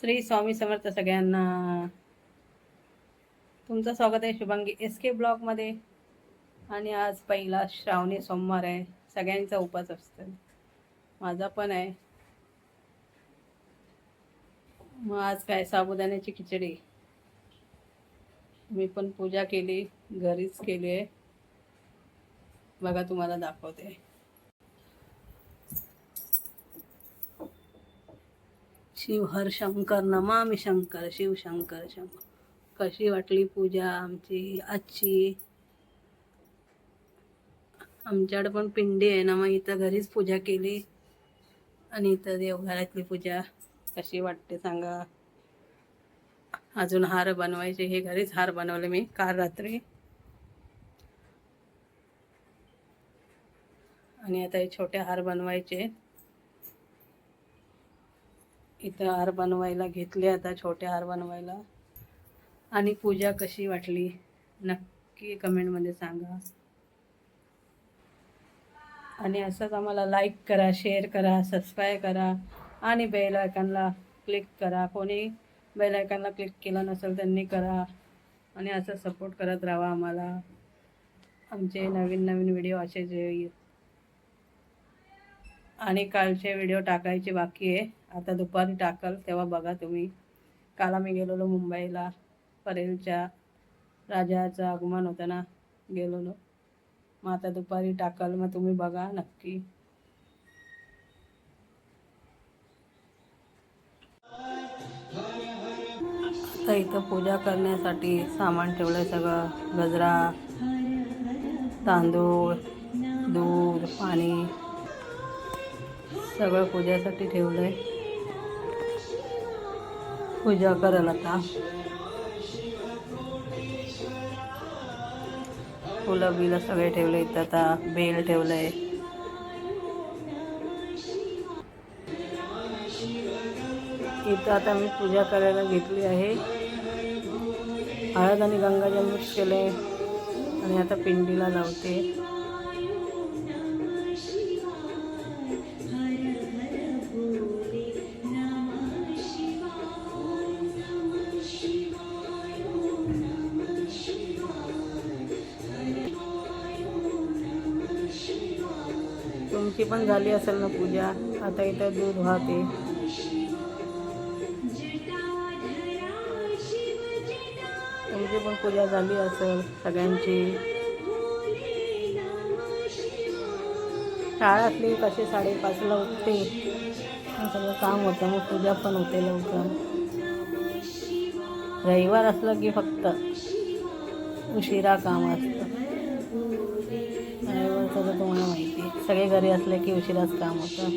श्री स्वामी समर्थ सगळ्यांना. तुमचं स्वागत आहे शुभांगी एस के ब्लॉगमध्ये आणि आज पहिला श्रावणी सोमवार आहे. सगळ्यांचा उपास असतो. माझा पण आहे. मग आज काय? साबुदाण्याची खिचडी. मी पण पूजा केली. घरीच केली आहे. बघा तुम्हाला दाखवते. शिव हर शंकर नमामि शंकर शिव शंकर शंकर. कशी वाटली पूजा आमची आजची? आमच्याकडे पण पिंडी आहे ना मग इथं घरीच पूजा केली. आणि इथं देवघरातली पूजा कशी वाटते सांगा? अजून हार बनवायचे हे घरीच हार बनवले मी काल रात्री. आणि आता हे छोटे हार बनवायचे इथं हार बनवायला घेतले आता छोटे हार बनवायला. आणि पूजा कशी वाटली? नक्की कमेंटमध्ये सांगा. आणि असंच आम्हाला लाईक करा शेअर करा सबस्क्राईब करा आणि बेल आयकॉनला क्लिक करा. कोणी बेल आयकॉनला क्लिक केला नसेल त्यांनी करा. आणि असं सपोर्ट करत राहा आम्हाला. आमचे नवीन नवीन व्हिडिओ असे जे आणि कालचे व्हिडिओ टाकायचे बाकी आहे. आता दुपारी टाकल तेव्हा बघा तुम्ही. काल आम्ही गेलेलो मुंबईला परेलच्या राजाचं आगमन होतं ना गेलेलो. मग आता दुपारी टाकल मग तुम्ही बघा नक्की. आता इथं पूजा करण्यासाठी सामान ठेवलंय सगळं. गजरा तांदूळ दूध पाणी. सगळं पूजेसाठी आहे पूजा करेल आता. फुलं बिलं सगळे ठेवले इथं आता बेल ठेवलंय. इथं आता मी पूजा करायला घेतली आहे. हळद आणि गंगाजल मिक्स केले आणि आता पिंडीला लावते. तुमची पण झाली असेल ना पूजा आता इथं दूध वाहते. तुमची पण पूजा झाली असेल सगळ्यांची. शाळा असली कशी साडेपाचला उठते? सगळं काम होतं मग पूजा पण होते लवकर. रविवार असलं की फक्त उशिरा काम असतं. सगळे घरी असले की उशिराच काम होतं.